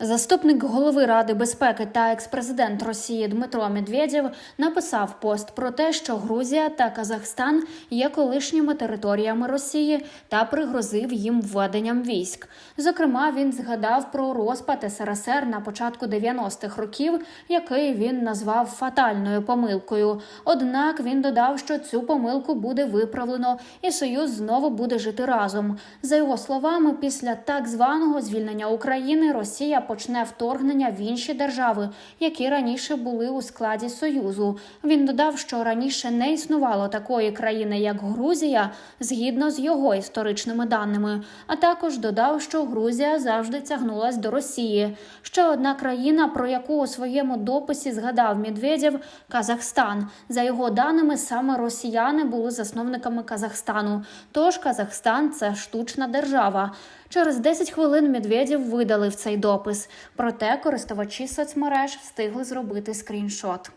Заступник голови Ради безпеки та експрезидент Росії Дмитро Медведєв написав пост про те, що Грузія та Казахстан є колишніми територіями Росії та пригрозив їм введенням військ. Зокрема, він згадав про розпад СРСР на початку 90-х років, який він назвав фатальною помилкою. Однак він додав, що цю помилку буде виправлено, і Союз знову буде жити разом. За його словами, після так званого звільнення України Росія почне вторгнення в інші держави, які раніше були у складі Союзу. Він додав, що раніше не існувало такої країни, як Грузія, згідно з його історичними даними. А також додав, що Грузія завжди тягнулась до Росії. Ще одна країна, про яку у своєму дописі згадав Медведєв – Казахстан. За його даними, саме росіяни були засновниками Казахстану. Тож Казахстан це штучна держава. Через 10 хвилин Медведєв видалив цей допис. Проте користувачі соцмереж встигли зробити скріншот.